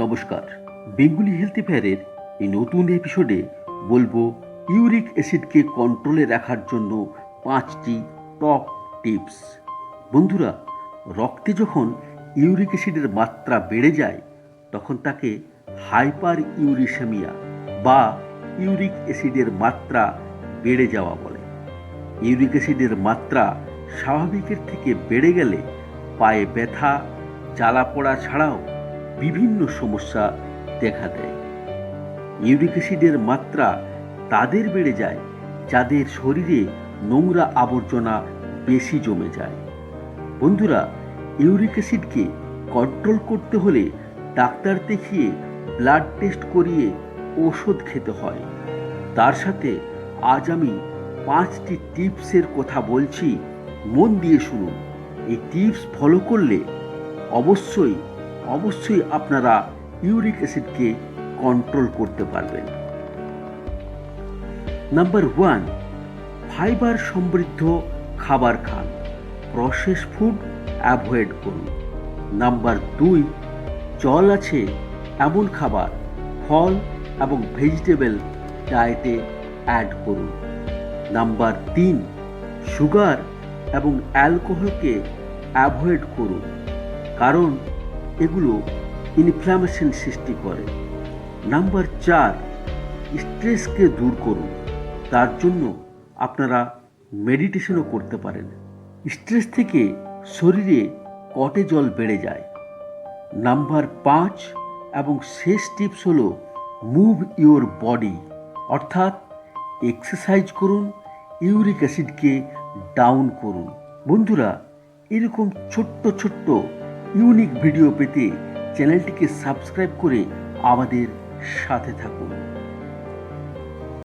নমস্কার। Bengali health ফেয়ারের এই নতুন এপিসোডে বলব ইউরিক অ্যাসিডকে কন্ট্রোলে রাখার জন্য পাঁচটি টপ টিপস বন্ধুরা, রক্তে যখন ইউরিক অ্যাসিডের মাত্রা বেড়ে যায়, তখন তাকে হাইপার ইউরিসেমিয়া বা ইউরিক অ্যাসিডের মাত্রা বেড়ে যাওয়া বলে। ইউরিক অ্যাসিডের মাত্রা স্বাভাবিকের থেকে বেড়ে গেলে পায়ে ব্যথা, জ্বালা পোড়া ছাড়াও বিভিন্ন সমস্যা দেখা দেয়। ইউরিক অ্যাসিডের মাত্রা তাদের বেড়ে যায়, যাদের শরীরে নোংরা আবর্জনা বেশি জমে যায়। বন্ধুরা ইউরিক অ্যাসিডকে কন্ট্রোল করতে হলে ডাক্তার দেখিয়ে ব্লাড টেস্ট করিয়ে ওষুধ খেতে হয়। তার সাথে আজ আমি পাঁচটি টিপসের কথা বলছি, মন দিয়ে শুনুন। এই টিপস ফলো করলে অবশ্যই অবশ্যই আপনারা ইউরিক অ্যাসিডকে কন্ট্রোল করতে পারবেন। নাম্বার ওয়ান, ফাইবার সমৃদ্ধ খাবার খান। প্রসেস ফুড অ্যাভয়েড করুন। নাম্বার দুই জল আছে এমন খাবার, ফল এবং ভেজিটেবল ডায়েটে অ্যাড করুন। নাম্বার তিন, সুগার এবং অ্যালকোহলকে অ্যাভয়েড করুন। কারণ এগুলো ইনফ্লামেশন সৃষ্টি করে। নাম্বার চার স্ট্রেসকে দূর করুন। তার জন্য আপনারা মেডিটেশনও করতে পারেন। স্ট্রেস থেকে শরীরে কটে জল বেড়ে যায়। নাম্বার পাঁচ এবং শেষ টিপস হলো মুভ ইওর বডি অর্থাৎ এক্সারসাইজ করুন ইউরিক অ্যাসিডকে ডাউন করুন। বন্ধুরা, এরকম ছোট্ট ছোট্ট ইউনিক ভিডিও পেতে চ্যানেলটিকে সাবস্ক্রাইব করে আমাদের সাথে থাকুন।